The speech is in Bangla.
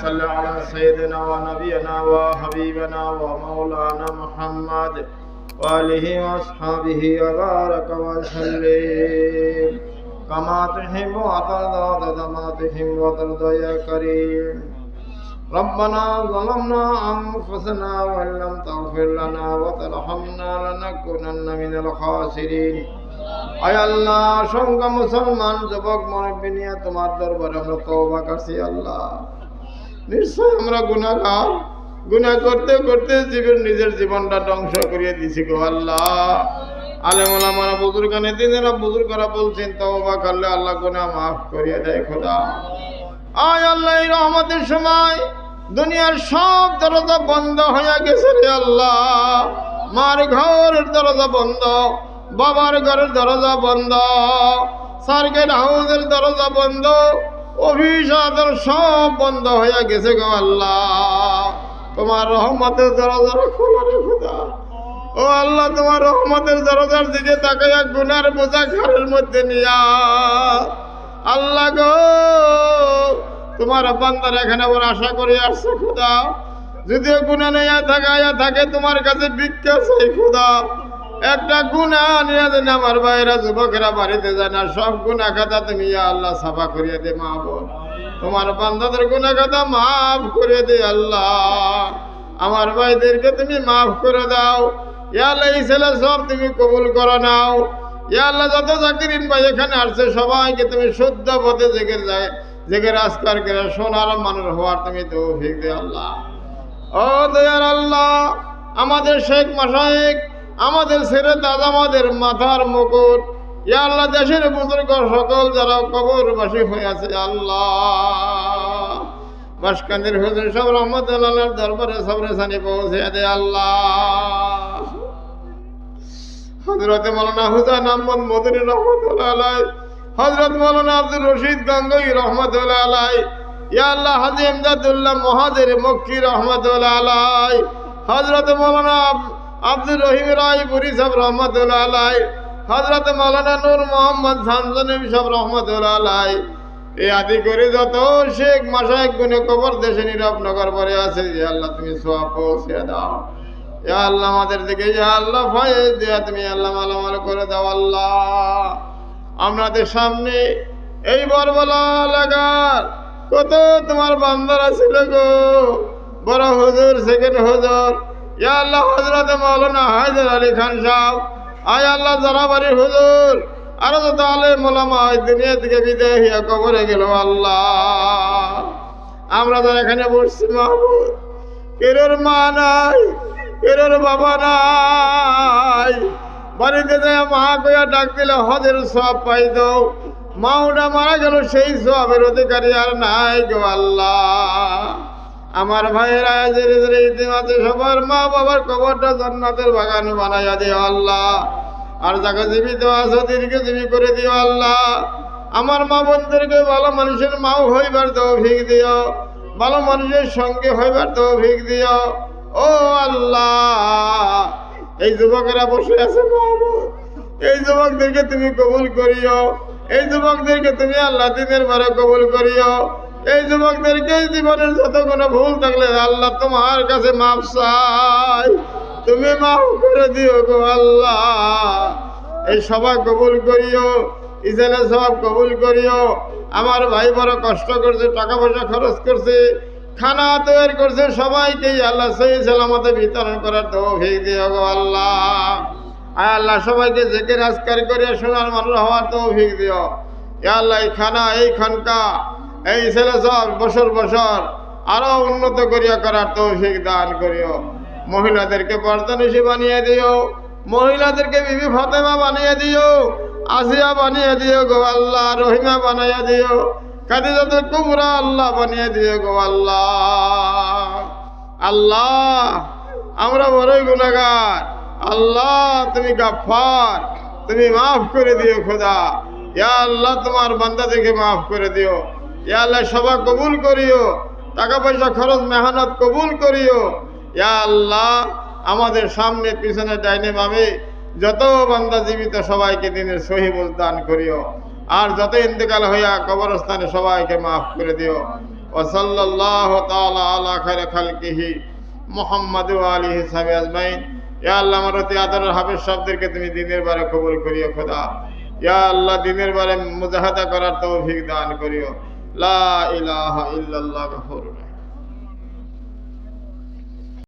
صل على سيدنا ونبينا وحبيبنا ومولانا محمد وآله وأصحابه وبارك وسلم كما تحب وترضى ما تحب وترضى يا كريم ربنا ظلمنا أنفسنا وإن لم تغفر لنا وترحمنا لنكونن من الخاسرين আয় আল্লাহ সংখ্যা মুসলমান যুবক মরব্বী নিয়ে তোমার দরবারে আমরা তওবা করছি আল্লাহ নিশ্চয় আমরা গুনাহগার গুনাহ করতে করতে জীবন নিজের জীবনটা ধ্বংস করিয়ে দিছি গো আল্লাহ। আলেমুল আমারা বুজুর্গানে দিনেরা বুজুর্গরা বলছেন, তওবা করলে আল্লাহ গুনাহ মাফ করিয়ে দেয় খোদা। আয় আল্লাহ রহমতের সময় দুনিয়ার সব দরজা বন্ধ হয়ে গেছে রে আল্লাহ। মার ঘরের দরজা বন্ধ, বাবার ঘরের দরজা বন্ধ, সার্কেট হাউসের দরজা বন্ধ আদার সব বন্ধ হয়ে গেছে গো আল্লাহ। তোমার রহমতের দরজা খোলা রে খোদা ও আল্লাহ, তোমার রহমতের দরজার দিকে তাকাইয়া গুনার বোঝা ঘরের মধ্যে নিয়া। আল্লাহ গো, তোমার বান্দার এখানে ওর আশা করে আসছে, খুদা। যদিও গুণা নেয়া থাকাইয়া থাকে, তোমার কাছে ভিক্ষা চাই, খুদা। একটা গুণা নিয়ে আমার ভাইয়েরা যুবকেরা বাড়িতে যায় না, সব গুণা খাতা তুমি আল্লাহ সাফা করিয়ে দে মা বোন। তোমার বান্দাদের গুণা খাতা মাফ করে দে আল্লাহ। আমার ভাইদেরকে তুমি মাফ করে দাও। ইয়া আল্লাহ, এই ছেলে সব তুমি কবুল করো নাও। ইয়া আল্লাহ, যত জাকিরিন ভাই এখানে আসছে, সবাইকে তুমি শুদ্ধ পথে জেগে যায়, জেগে রাজকার করে সোনার মানুষ হওয়ার তুমি তো দে আল্লাহ। ও দয়ার আল্লাহ, আমাদের শেখ মাসায়েক আমাদের ছেড়ে দাদা আমাদের মাথার মুকুট। ইয়া আল্লাহ, দেশের বুজুর্গ সকল যারা কবরবাসী হয়ে আছে, আল্লাহ। বাসকান্দির হুজুর সব রহমতুল্লাহ দরবারে সবরে সানি পৌঁছে দে, আল্লাহ। হজরত মৌলানা হুসাইন আহমদ মদনী রহমতুল্লাহ হজরত মৌলানা আব্দুল রশিদ গঙ্গই রহমতুল্লাহ ইয়া আল্লাহ, হাজি ইমদাদুল্লাহ মহাজের মক্কি রহমতুল্লাহ হজরত মৌলানা আব- আব্দুল রহিম রায় পুরি সাহেব রহমতুল্লাহ আলাই হজরত মৌলানা নূর মোহাম্মদ সানজনিম সাহেব রহমতুল্লাহ আলাই এই আদি করে যত শেখ মাসায়েক গুনে কবর দেশে নীরব নগর পরে আছে, যে আল্লাহ তুমি সোয়া পৌঁছে দাও। ইয়া আল্লাহ আমাদের দিকে, ইয়া আল্লাহ ফয়েজ দিয়া তুমি আল্লাহ মালামাল করে দাও, আল্লাহ। আপনাদের সামনে এই বরবলা লাগার কত তোমার বান্দারা ছিল গো। বড় হুজুর, সেকেন্ড হুজুর ইয়া আল্লাহ হজরত মৌলানা হায়দার আলী খান সাহেব, আয় আল্লাহ জারাবাড়ি হুজুর, আরও যত আলে মোলামা দুনিয়া থেকে বিদায় হইয়া কবরে গেল আল্লাহ। আমরা তো এখানে বসছি মাহবুব, কেরোর মা নাই, কেরোর বাবা নাই, বাড়িতে যায় মা কইয়া ডাক দিলে হজের সব পাই দাও মাওটা মারা গেল, সেই সবের অধিকারী আর নাই গো আল্লাহ। আমার ভাইয়েরা ইতিমাতে সবার মা বাবার কবরটা জান্নাতের বাগান বানাইয়া দিও আল্লাহ। আর যাকে জীবিত আছো দীর্ঘ জীবী করে দিও আল্লাহ। আমার মা বোনদেরকে ভালো মানুষের মাও হইবার তৌফিক দিও, ভালো মানুষের সঙ্গে হইবার তৌফিক দিও। ও আল্লাহ, এই যুবকেরা বসে আছে এই যুবকদেরকে তুমি কবুল করিও, এই যুবকদেরকে তুমি আল্লাহ দিনের বারে কবুল করিও। এই যুবকদেরকে জীবনের যত কোনো ভুল থাকলে আল্লাহ তোমার কাছে মাপ চাই তুমি মাফ করে দিও গো আল্লাহ। এই সভা কবুল করিও ইসেলে সব কবুল করিও। আমার ভাই বড় কষ্ট করছে, টাকা পয়সা খরচ করছে, খানা তৈরি করছে সবাইকে আল্লাহ সহি সালামতে বিতরণ করার তৌফিক দিও গো আল্লাহ। আল্লাহ, সবাইকে জেকে রাজকার করে সোনার মানুষ হওয়ার তৌফিক দিও। আল্লাহ, এই খানা, এই খানকা এই ছেলে সব বছর বছর আরও উন্নত করিয়া করার তৌফিক দান করিও। মহিলাদেরকে বর্তনীশী বানিয়ে দিও। মহিলাদেরকে বিবি ফতেমা বানিয়ে দিও। আসিয়া বানিয়ে দিও গো আল্লাহ, রহিমা বানিয়ে দিও। খাদিজাতে কুমরা আল্লাহ বানিয়ে দিও গো আল্লাহ। আল্লাহ, আমরা বড়ই গুণাগার আল্লাহ, তুমি গাফার তুমি মাফ করে দিও খোদা। ইয়া আল্লাহ, তোমার বান্দা দেখে মাফ করে দিও। ইয়া আল্লাহ সভা কবুল করিও টাকা পয়সা খরচ, মেহনত কবুল করিও। ইয়া আল্লাহ, আমাদের সামনে, পিছনে, ডাইনে, বামে, যত বান্দা জীবিত সবাইকে দিনের সহিবুল দান করিও। আর যত ইন্তেকাল হইয়া কবরস্থানে সবাইকে মাফ করে দিও। ওসল্লাহ তাআলা আলা খায়র খালকিহি মোহাম্মদ আলী হিসাবে আজমাইন। ইয়া আল্লাহ, আমার অতি আদরের হাফেজ সবদেরকে তুমি দিনের বারে কবুল করিও খোদা। ইয়া আল্লাহ, দিনের বারে মুজাহাদা করার তৌফিক দান করিও। لا إله إلا الله غفور رحيم.